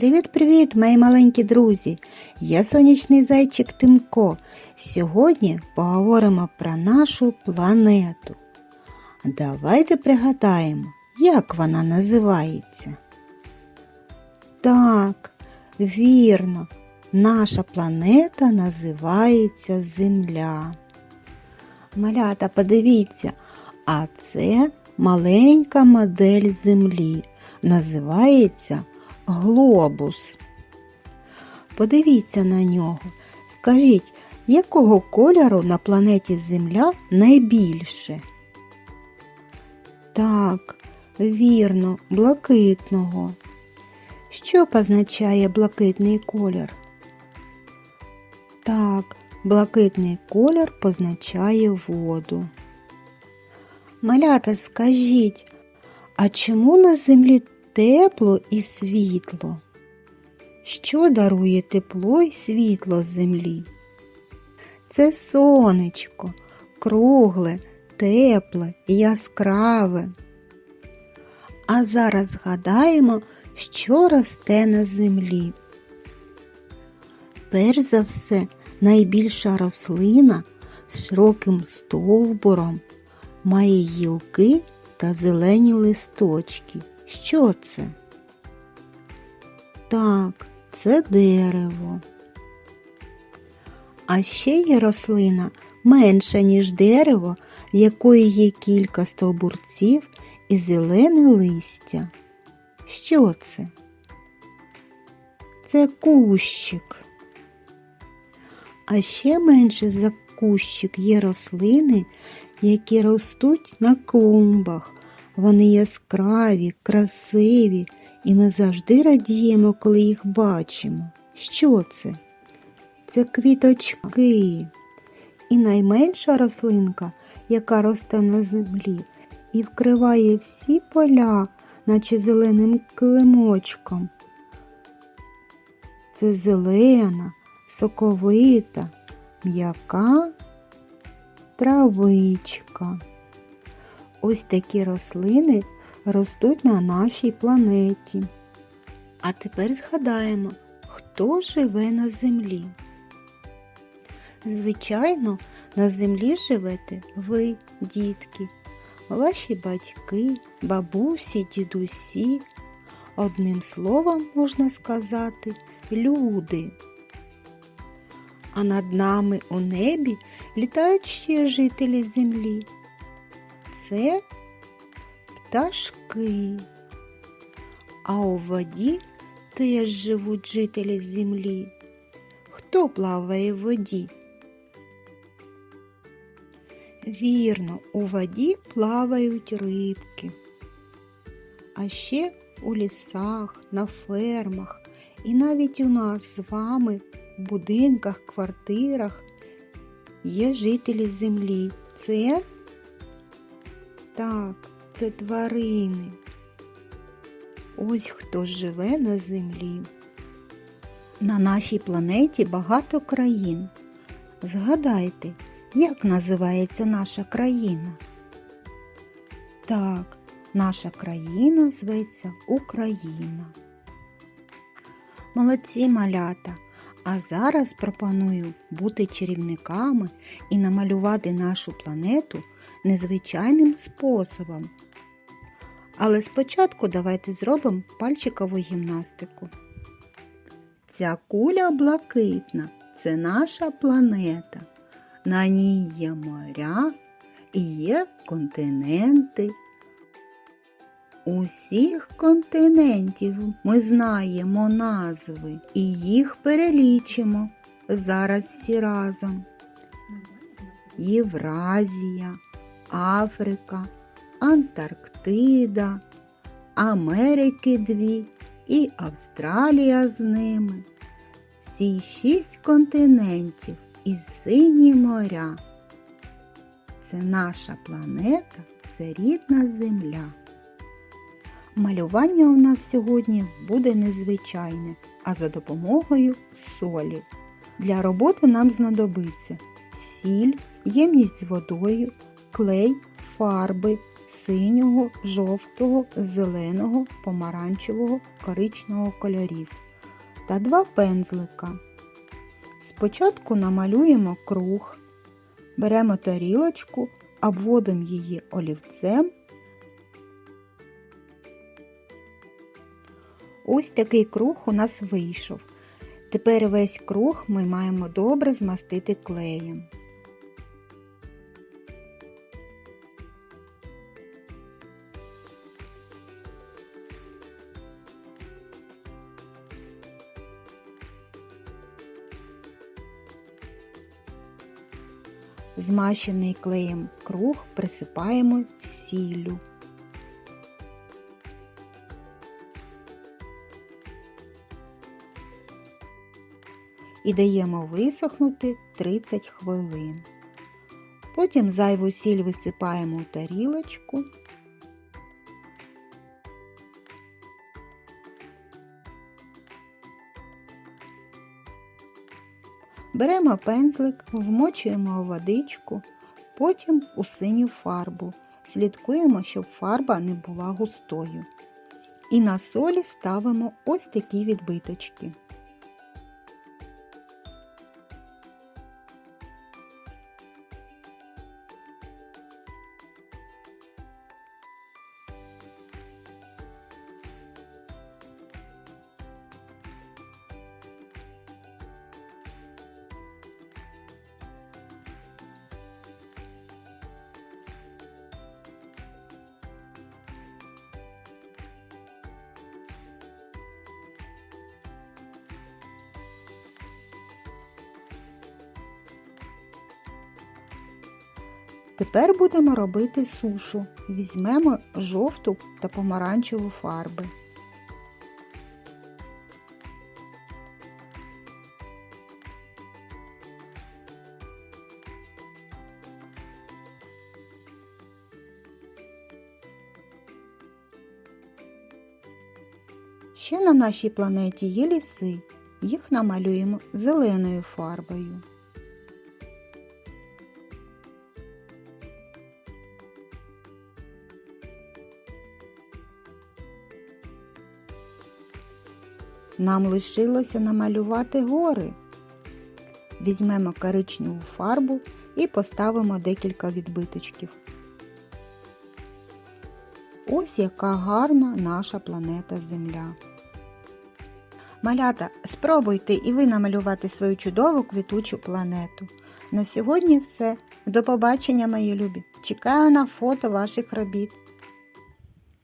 Привіт-привіт, мої маленькі друзі! Я сонячний зайчик Тимко. Сьогодні поговоримо про нашу планету. Давайте пригадаємо, як вона називається. Так, вірно, наша планета називається Земля. Малята, подивіться, а це маленька модель Землі. Називається глобус. Подивіться на нього. Скажіть, якого кольору на планеті Земля найбільше? Так, вірно, блакитного. Що позначає блакитний колір? Так, блакитний колір позначає воду. Малята, скажіть, а чому на землі тепло і світло? Що дарує тепло і світло землі? Це сонечко, кругле, тепле, яскраве. А зараз згадаємо, що росте на землі. Перш за все, найбільша рослина з широким стовбуром має гілки та зелені листочки. Що це? Так, це дерево. А ще є рослина менша, ніж дерево, в якої є кілька стовбурців і зелене листя. Що це? Це кущик. А ще менше за кущик є рослини, які ростуть на клумбах. Вони яскраві, красиві, і ми завжди радіємо, коли їх бачимо. Що це? Це квіточки. І найменша рослинка, яка росте на землі і вкриває всі поля, наче зеленим килимочком. Це зелена, соковита, м'яка травичка. Ось такі рослини ростуть на нашій планеті. А тепер згадаємо, хто живе на землі. Звичайно, на землі живете ви, дітки, ваші батьки, бабусі, дідусі. Одним словом можна сказати люди. А над нами у небі літають ще жителі землі. Це пташки. А у воді теж живуть жителі землі. Хто плаває в воді? Вірно, у воді плавають рибки. А ще у лісах, на фермах і навіть у нас з вами в будинках, квартирах є жителі землі. Це так, це тварини. Ось хто живе на землі. На нашій планеті багато країн. Згадайте, як називається наша країна? Так, наша країна зветься Україна. Молодці малята! А зараз пропоную бути чарівниками і намалювати нашу планету незвичайним способом. Але спочатку давайте зробимо пальчикову гімнастику. Ця куля блакитна це наша планета. На ній є моря і є континенти. Усіх континентів ми знаємо назви і їх перелічимо зараз всі разом. Євразія, Африка, Антарктида, Америки дві і Австралія з ними. Всі шість континентів і сині моря. Це наша планета, це рідна земля. Малювання у нас сьогодні буде незвичайне, а за допомогою солі. Для роботи нам знадобиться сіль, ємність з водою, клей, фарби синього, жовтого, зеленого, помаранчевого, коричневого кольорів, та два пензлика. Спочатку намалюємо круг, беремо тарілочку, обводимо її олівцем. Ось такий круг у нас вийшов. Тепер весь круг ми маємо добре змастити клеєм. Змащений клеєм круг присипаємо сіллю. І даємо висохнути 30 хвилин. Потім зайву сіль висипаємо у тарілочку. Беремо пензлик, вмочуємо у водичку, потім у синю фарбу. Слідкуємо, щоб фарба не була густою. І на солі ставимо ось такі відбиточки. Тепер будемо робити сушу. Візьмемо жовту та помаранчеву фарби. Ще на нашій планеті є ліси. Їх намалюємо зеленою фарбою. Нам лишилося намалювати гори. Візьмемо коричневу фарбу і поставимо декілька відбиточків. Ось яка гарна наша планета Земля. Малята, спробуйте і ви намалювати свою чудову квітучу планету. На сьогодні все. До побачення, мої любі! Чекаю на фото ваших робіт.